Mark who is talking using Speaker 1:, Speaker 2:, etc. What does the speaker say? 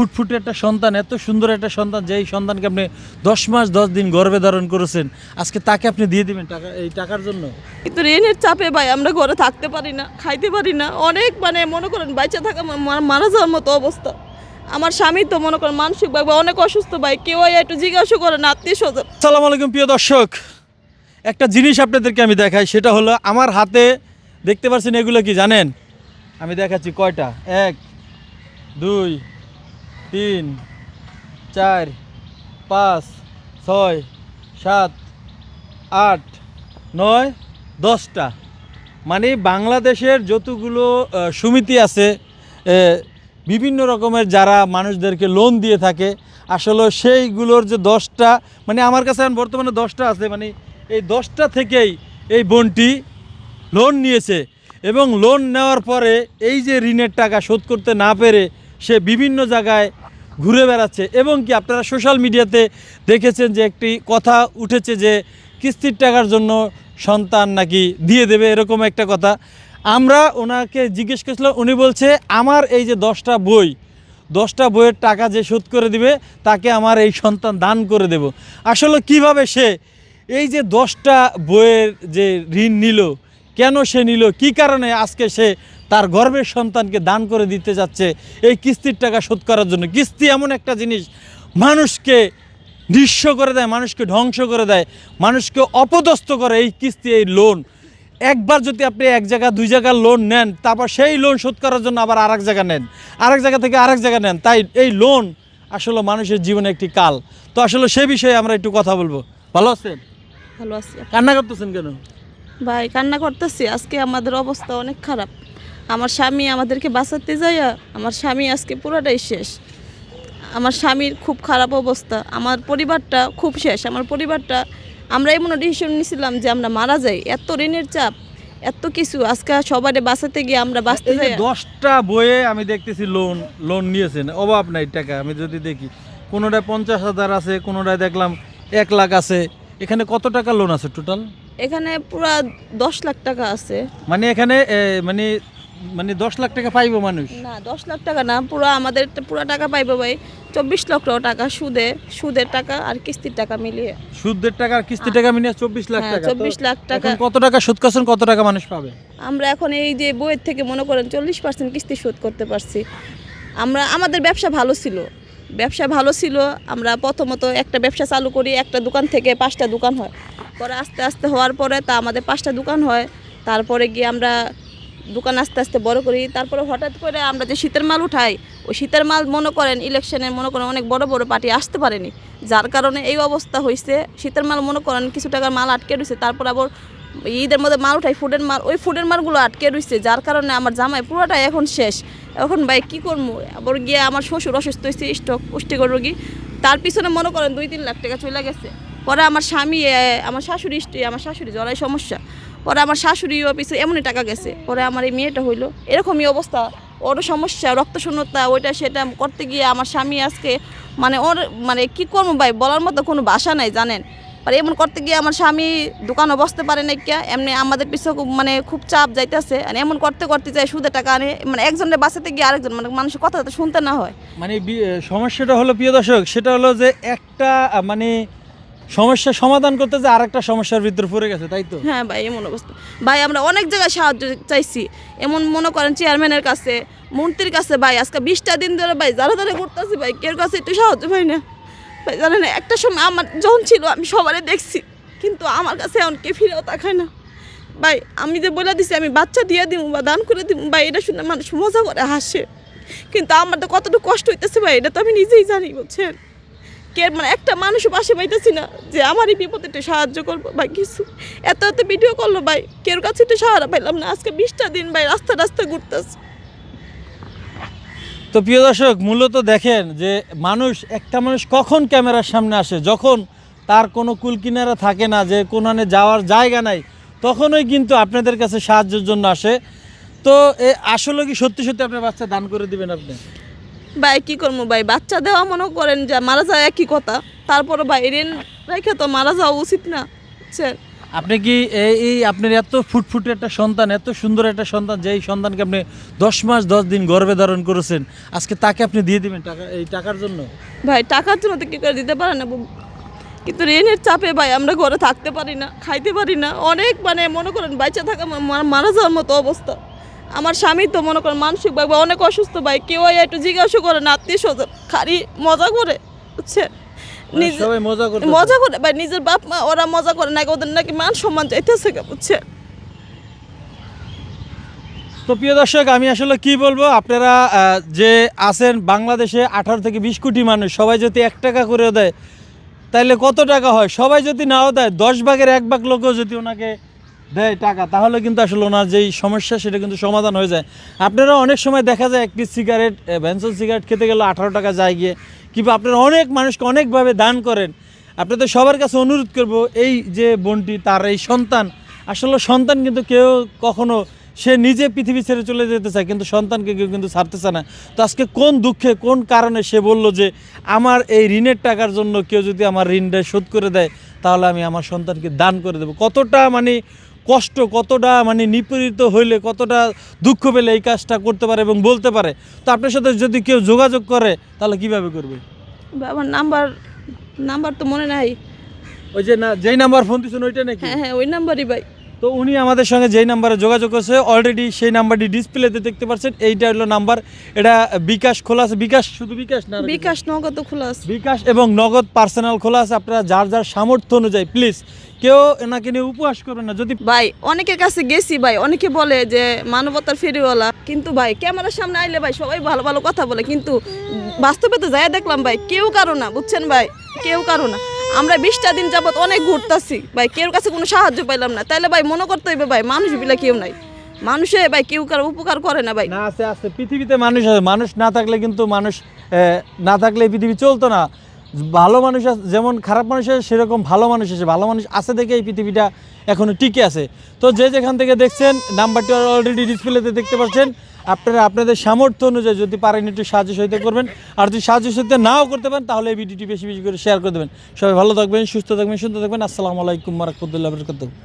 Speaker 1: ফুটফুটে একটা সন্তান এত সুন্দর একটা সন্তান যেই সন্তানকে আপনি দশ মাস দশ দিন গর্বে ধারণ করেছেন আজকে তাকে আপনি দিয়ে দিবেন টাকা এই টাকার জন্য
Speaker 2: কিন্তু ঋণের চাপে ভাই আমরা ঘরে থাকতে পারি না খাইতে পারি না অনেক মানে মনে করেন বাইচে থাকা মারা যাওয়ার মতো অবস্থা আমার স্বামী তো মনে করেন মানসিক ভাই অনেক অসুস্থ ভাই কেউ একটু জিজ্ঞাসা করে না আত্মীয় স্বজন
Speaker 1: সালাম আলাইকুম প্রিয় দর্শক একটা জিনিস আপনাদেরকে আমি দেখাই সেটা হলো আমার হাতে দেখতে পাচ্ছেন এগুলো কি জানেন আমি দেখাচ্ছি কয়টা এক দুই তিন চার পাঁচ ছয় সাত আট নয় দশটা মানে বাংলাদেশের যতগুলো সমিতি আছে বিভিন্ন রকমের যারা মানুষদেরকে লোন দিয়ে থাকে আসলে সেইগুলোর যে দশটা মানে আমার কাছে এখন বর্তমানে দশটা আছে মানে এই দশটা থেকেই এই বোনটি লোন নিয়েছে এবং লোন নেওয়ার পরে এই যে ঋণের টাকা শোধ করতে না পেরে সে বিভিন্ন জায়গায় ঘুরে বেড়াচ্ছে এবং কি আপনারা সোশ্যাল মিডিয়াতে দেখেছেন যে একটি কথা উঠেছে যে কিস্তির টাকার জন্য সন্তান নাকি দিয়ে দেবে এরকম একটা কথা আমরা ওনাকে জিজ্ঞেস করেছিলাম উনি বলছে আমার এই যে দশটা বই দশটা বইয়ের টাকা যে শোধ করে দিবে তাকে আমার এই সন্তান দান করে দেব আসলে কিভাবে সে এই যে দশটা বইয়ের যে ঋণ নিল কেন সে নিল কি কারণে আজকে সে তার গর্বের সন্তানকে দান করে দিতে যাচ্ছে এই কিস্তির টাকা শোধ করার জন্য কিস্তি এমন একটা জিনিস মানুষকে নিঃস্ব করে দেয় মানুষকে ধ্বংস করে দেয় মানুষকে অপদস্থ করে এই কিস্তি এই লোন একবার যদি আপনি এক জায়গা দুই জায়গার লোন নেন তারপর সেই লোন শোধ করার জন্য আবার আরেক জায়গা নেন আরেক জায়গা থেকে আরেক জায়গা নেন তাই এই লোন আসলে মানুষের জীবনে একটি কাল তো আসলে সে বিষয়ে আমরা একটু কথা বলবো ভালো আছেন ভালো আছি কান্না করতেছেন কেন
Speaker 2: ভাই কান্না করতেছি আজকে আমাদের অবস্থা অনেক খারাপ আমার স্বামী আমাদেরকে বাঁচাতে যাইয়া আমার স্বামী আজকে পুরোটাই শেষ আমার স্বামীর খুব খারাপ অবস্থা আমার পরিবারটা খুব শেষ আমার পরিবারটা আমরা এমন ডিসিশন নিয়েছিলাম যে আমরা মারা যাই এত ঋণের চাপ এত কিছু আজকে সবারে বাঁচাতে গিয়ে আমরা বাঁচতে যাই
Speaker 1: দশটা বইয়ে আমি দেখতেছি লোন লোন নিয়েছেন অভাব নাই টাকা আমি যদি দেখি কোনোটায় পঞ্চাশ হাজার আছে কোনোটায় দেখলাম এক লাখ আছে এখানে কত টাকা লোন আছে টোটাল
Speaker 2: এখানে পুরা দশ লাখ টাকা আছে
Speaker 1: মানে এখানে মানে মানে দশ লাখ টাকা পাইবো মানুষ
Speaker 2: না দশ লাখ টাকা না পুরো আমাদের পুরো টাকা পাইবো ভাই চব্বিশ লক্ষ টাকা সুদে সুদের টাকা আর কিস্তির টাকা মিলিয়ে
Speaker 1: সুদের টাকা আর কিস্তির টাকা মিলিয়ে চব্বিশ লাখ হ্যাঁ, টাকা
Speaker 2: চব্বিশ লাখ টাকা
Speaker 1: কত টাকা সুদ কাছেন কত টাকা মানুষ পাবে
Speaker 2: আমরা এখন এই যে বইয়ের থেকে মনে করেন চল্লিশ পার্সেন্ট কিস্তি সুদ করতে পারছি আমরা আমাদের ব্যবসা ভালো ছিল ব্যবসা ভালো ছিল আমরা প্রথমত একটা ব্যবসা চালু করি একটা দোকান থেকে পাঁচটা দোকান হয় পরে আস্তে আস্তে হওয়ার পরে তা আমাদের পাঁচটা দোকান হয় তারপরে গিয়ে আমরা দোকান আস্তে আস্তে বড় করি তারপরে হঠাৎ করে আমরা যে শীতের মাল উঠাই ওই শীতের মাল মনে করেন ইলেকশনে মনে করেন অনেক বড় বড় পার্টি আসতে পারেনি যার কারণে এই অবস্থা হয়েছে শীতের মাল মনে করেন কিছু টাকার মাল আটকে রয়েছে তারপর আবার ঈদের মধ্যে মাল উঠাই ফুডের মাল ওই ফুডের মালগুলো আটকে রয়েছে যার কারণে আমার জামাই পুরোটাই এখন শেষ এখন ভাই কী করবো আবার গিয়ে আমার শ্বশুর অসুস্থ হয়েছে স্টক পুষ্টিকর রোগী তার পিছনে মনে করেন দুই তিন লাখ টাকা চলে গেছে পরে আমার স্বামী আমার শাশুড়ি স্ত্রী আমার শাশুড়ি জলাই সমস্যা পরে আমার শাশুড়ি অফিসে এমনই টাকা গেছে পরে আমার এই মেয়েটা হইলো এরকমই অবস্থা ওর সমস্যা রক্ত শূন্যতা ওইটা সেটা করতে গিয়ে আমার স্বামী আজকে মানে ওর মানে কি করবো ভাই বলার মতো কোনো ভাষা নাই জানেন আর এমন করতে গিয়ে আমার স্বামী দোকানও বসতে পারে নাই কে এমনি আমাদের খুব মানে খুব চাপ যাইতেছে আর এমন করতে করতে যায় সুদে টাকা আনে মানে একজনের বাসাতে গিয়ে আরেকজন মানে মানুষের কথা শুনতে না হয়
Speaker 1: মানে সমস্যাটা হলো প্রিয় দর্শক সেটা হলো যে একটা মানে সমস্যা সমাধান করতে যে আর একটা সমস্যার ভিতরে পড়ে গেছে তাই তো
Speaker 2: হ্যাঁ ভাই এমন অবস্থা ভাই আমরা অনেক জায়গায় সাহায্য চাইছি এমন মনে করেন চেয়ারম্যানের কাছে মন্ত্রীর কাছে ভাই আজকে বিশটা দিন ধরে ভাই যারা যারা করতেছি ভাই কেউ কাছে একটু সাহায্য পাই না ভাই জানেন একটা সময় আমার যখন ছিল আমি সবারে দেখছি কিন্তু আমার কাছে এমন কে ফিরেও তাকায় না ভাই আমি যে বলে দিছি আমি বাচ্চা দিয়ে দিব বা দান করে দিব ভাই এটা শুনে মানুষ মজা করে হাসে কিন্তু আমার তো কতটুকু কষ্ট হইতেছে ভাই এটা তো আমি নিজেই জানি বলছেন কে মানে একটা মানুষ পাশে পাইতেছি না যে আমারই এই বিপদে একটু সাহায্য করবো বা কিছু এত এত ভিডিও করলো ভাই কেউ কাছে একটু সাহারা পাইলাম না আজকে বিশটা দিন ভাই রাস্তা রাস্তা ঘুরতেছে
Speaker 1: তো প্রিয় দর্শক মূলত দেখেন যে মানুষ একটা মানুষ কখন ক্যামেরার সামনে আসে যখন তার কোনো কুলকিনারা থাকে না যে কোনানে যাওয়ার জায়গা নাই তখনই কিন্তু আপনাদের কাছে সাহায্যের জন্য আসে তো এ আসলে কি সত্যি সত্যি আপনার বাচ্চা দান করে দিবেন আপনি
Speaker 2: ভাই কী করবো ভাই বাচ্চা দেওয়া মনে করেন যে মারা যাওয়া একই কথা তারপরে ভাই ঋণ রেখে তো মারা যাওয়া উচিত না
Speaker 1: আপনি কি এই আপনার এত ফুটফুটে একটা সন্তান এত সুন্দর একটা সন্তান যেই সন্তানকে আপনি দশ মাস দশ দিন গর্বে ধারণ করেছেন আজকে তাকে আপনি দিয়ে দিবেন টাকা এই টাকার জন্য
Speaker 2: ভাই টাকার জন্য তো কী করে দিতে পারেন না কিন্তু ঋণের চাপে ভাই আমরা ঘরে থাকতে পারি না খাইতে পারি না অনেক মানে মনে করেন বাইচা থাকা মারা যাওয়ার মতো অবস্থা আমার স্বামী তো মনে করেন মানসিকভাবে অনেক অসুস্থ ভাই কেউ একটু জিজ্ঞাসা করে না আত্মীয় স্বজন খালি মজা করে বুঝছে হ্যাঁ, মজা করে ভাই নিজের বাপ মা ওরা মজা করে নাকি ওদের নাকি মান সম্মান চাইতেছে বুঝছে তো প্রিয় দর্শক আমি আসলে কি বলবো
Speaker 1: আপনারা যে
Speaker 2: আছেন বাংলাদেশে আঠারো থেকে বিশ কোটি মানুষ সবাই যদি এক টাকা করে দেয় তাহলে কত টাকা
Speaker 1: হয় সবাই যদি নাও দেয় দশ ভাগের এক ভাগ লোকও যদি ওনাকে দেয় টাকা তাহলে কিন্তু আসলে ওনার যেই সমস্যা সেটা কিন্তু সমাধান হয়ে যায় আপনারা অনেক সময় দেখা যায় একটি সিগারেট ভ্যানসন সিগারেট খেতে গেলে আঠারো টাকা যায় গিয়ে কিংবা আপনারা অনেক মানুষকে অনেকভাবে দান করেন আপনাদের সবার কাছে অনুরোধ করব এই যে বোনটি তার এই সন্তান আসলে সন্তান কিন্তু কেউ কখনো সে নিজে পৃথিবী ছেড়ে চলে যেতে চায় কিন্তু সন্তানকে কেউ কিন্তু ছাড়তেছে না তো আজকে কোন দুঃখে কোন কারণে সে বলল যে আমার এই ঋণের টাকার জন্য কেউ যদি আমার ঋণটা শোধ করে দেয় তাহলে আমি আমার সন্তানকে দান করে দেবো কতটা মানে কষ্ট কতটা মানে নিপীড়িত হইলে কতটা দুঃখ পেলে এই কাজটা করতে পারে এবং বলতে পারে তো আপনার সাথে যদি কেউ যোগাযোগ করে তাহলে কিভাবে করবে বাবার নাম্বার নাম্বার তো মনে নাই ওই যে না যেই নাম্বার ফোন দিচ্ছেন ওইটা নাকি হ্যাঁ হ্যাঁ ওই নাম্বারই ভাই তো উনি আমাদের সঙ্গে যেই নাম্বারে যোগাযোগ করছে অলরেডি সেই নাম্বারটি ডিসপ্লেতে
Speaker 2: দেখতে পাচ্ছেন এইটা হলো নাম্বার এটা বিকাশ খোলা আছে
Speaker 1: বিকাশ শুধু বিকাশ না বিকাশ নগদ খোলা
Speaker 2: আছে বিকাশ এবং নগদ
Speaker 1: পার্সোনাল খোলা আছে আপনারা যার যার সামর্থ্য অনুযায়ী প্লিজ কেউ এনাকে নিয়ে উপহাস করবেন না যদি ভাই অনেকের কাছে গেছি ভাই অনেকে বলে
Speaker 2: যে মানবতার ফেরিওয়ালা কিন্তু
Speaker 1: ভাই ক্যামেরার সামনে আইলে ভাই সবাই ভালো ভালো কথা বলে কিন্তু বাস্তবে তো যাই দেখলাম ভাই কেউ কারো না বুঝছেন ভাই
Speaker 2: কেউ কারো না আমরা বিশটা দিন যাবত অনেক ঘুরতেছি ভাই কেউ কাছে কোনো সাহায্য পাইলাম না তাহলে ভাই মনে করতে হইবে ভাই মানুষ বিলা কেউ নাই মানুষে ভাই কেউ কারো উপকার করে না ভাই না আছে আছে পৃথিবীতে মানুষ আছে মানুষ না থাকলে কিন্তু মানুষ না থাকলে পৃথিবী চলতো না ভালো মানুষ যেমন খারাপ মানুষ আছে সেরকম ভালো মানুষ আছে ভালো মানুষ আছে দেখে এই পৃথিবীটা
Speaker 1: এখনও টিকে আছে তো যে যেখান থেকে দেখছেন নাম্বারটি অলরেডি ডিসপ্লেতে দেখতে পাচ্ছেন আপনারা আপনাদের সামর্থ্য অনুযায়ী যদি পারেন একটু সাহায্য সহিত করবেন আর যদি সাহায্য সহিত নাও করতে পারেন তাহলে এই ভিডিওটি বেশি বেশি করে শেয়ার করে দেবেন সবাই ভালো থাকবেন সুস্থ থাকবেন সুন্দর থাকবেন আসসালামু আলাইকুম রহমতুল্লাহ